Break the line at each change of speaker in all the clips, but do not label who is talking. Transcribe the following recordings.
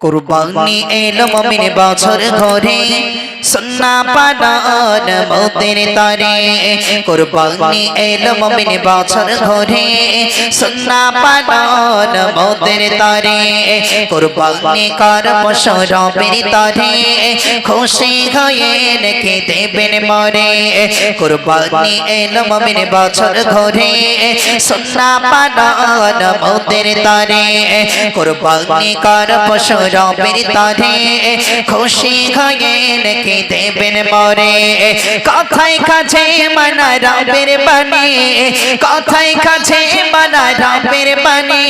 কুরবানি এলো মমিন বছর ঘরে সুন্না পালন মতের তরে। কুরবানি এলো মমিন বছর ঘরে সুন্না পালন মতের তরে। কুরবানি কর পশুরবের তরে। খুশি হয়ে রেখে দেবেন মরে। কুরবানি এলো মমিন বছর ঘরে সুন্না পালন মতের তরে। কুরবানি কর পশুরবের তরে। খুশি হয়ে রেখে দেবেন মরে কথায় কাছে মানা রবের বাণী। কথায় কাছে মানা রবের বাণী।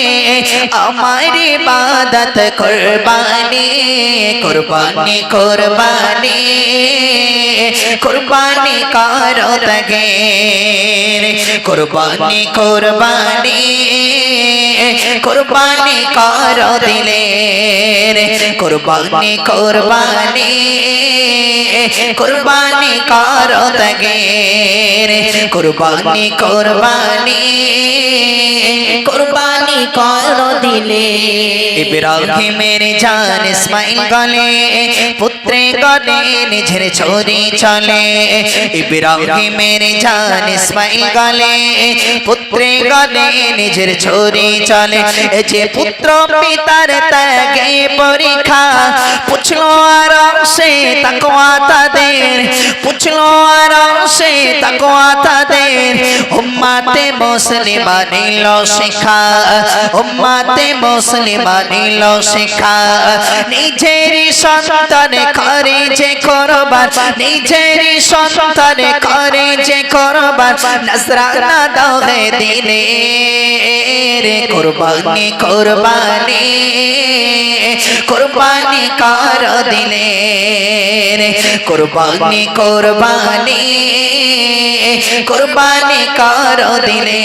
আমার ইবাদত কুরবানি কুরবানি কুরবানি। কুরবানি করো তগে কুরবানি কুরবানি। কুরবানি করো দিলে কুরবানি কুরবানি। কুরবানি কর তগে কুরবানি কুরবানি কুরবানি কর দিলে। ইব্রাহিমের জান ইসমাইল গলে পুত্রে গলে নিজের ছড়ি চলে। ইব্রাহিমের জান ইসমাইল গলে। পুত্রে গলে নিজের ছড়ি চলে। এ যে পুত্র পিতার ত্যাগে পরীক্ষা, পুছলো আর সে তাকওয়া তাদের। পুছলো আর সে তাকওয়া তাদের। উম্মাতে মুসলিমা নিল শিক্ষা, উম্মাতে মুসলিমা নিল শিক্ষা। নিজের সন্তান করে যে করবার, নিজের সন্তান করে যে করবার নসরানা দাও হে দিলে কুরবানি কুরবানি কুরবানি কর দিলে কুরবানি কুরবানি। কুরবানি কর দিলে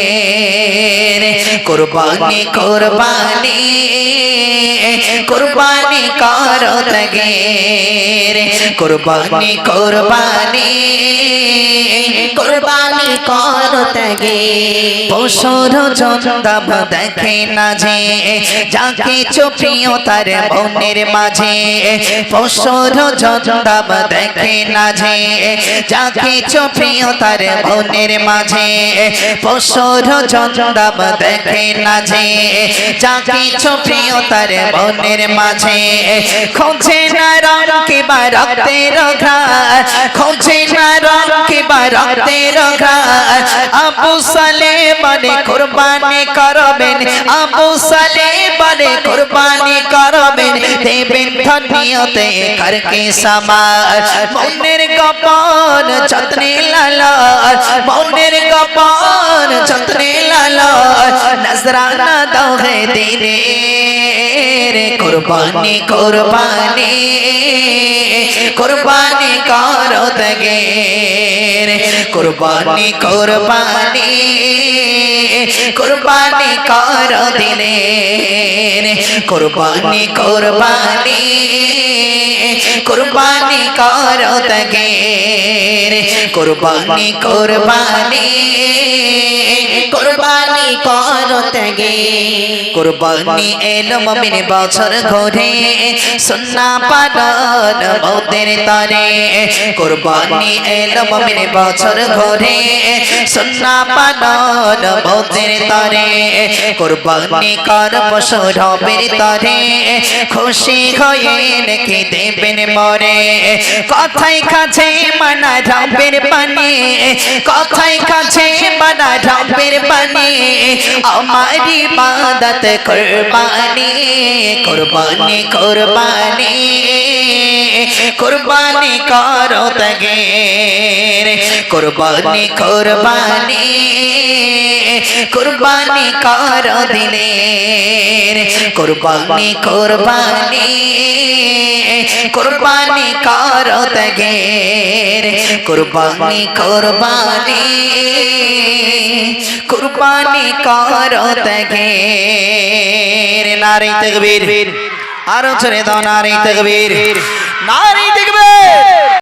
কুরবানি কুরবানি কুরবানি কর তগে কুরবানি কুরবানি কুরবানি কর তগে পশুর জন্দাব দেখে না যে যাকে চোপিও তার মনের মাঝে। পশুর জন্দাব দেখে না যে যাকে চোপিও তার মনের মাঝে পশুর জন্দাব দেখে না যে যাকে চোপিও তার মনের মাঝে। খোঁজে না রং কিবা রক্তের খোঁজে না রং কিবা রক্তের আবু সালে মানে কুরবানি করবেন। আবু সালে মানে কুরবানি করবেন। দেবেন ধনিয়তে করকে সমার মনের গোপন যত্নে লালা মনের গোপন যত্নে লালা নজরানা দাও হে দিনে রে কুরবানি কুরবানি কুরবানি করো তগে রে, কুরবানি কুরবানি কুরবানি করো রে কুরবানি কোরবানি কোরবানি করো তগে কোরবানি কোরবানি কুরবানি করো তগে কুরবানি এলো মমিন বছর ঘরে সুন্না পালন মৌতের তরে। কুরবানি এলো মমিন বছর ঘরে সুন্না পালন মৌতের তরে। কুরবানি কর পশু রবের তরে, খুশি হয়ে রেখে দেবেন মরে। কথাই কাছে মানা রবের পানি কথাই কাছে মানা রবের পানি আমার ইবাদত কুরবানি কুরবানি কুরবানি কুরবানি করো তগে কুরবানি কুরবানি কুরবানি করো দিলে কুরবানি কুরবানি কুরবানি করো তগে কুরবানি কুরবানি কুরবানি করো তগে নারী তকবীর, আরও ছেড়ে দাও, নারী তকবীর। নারী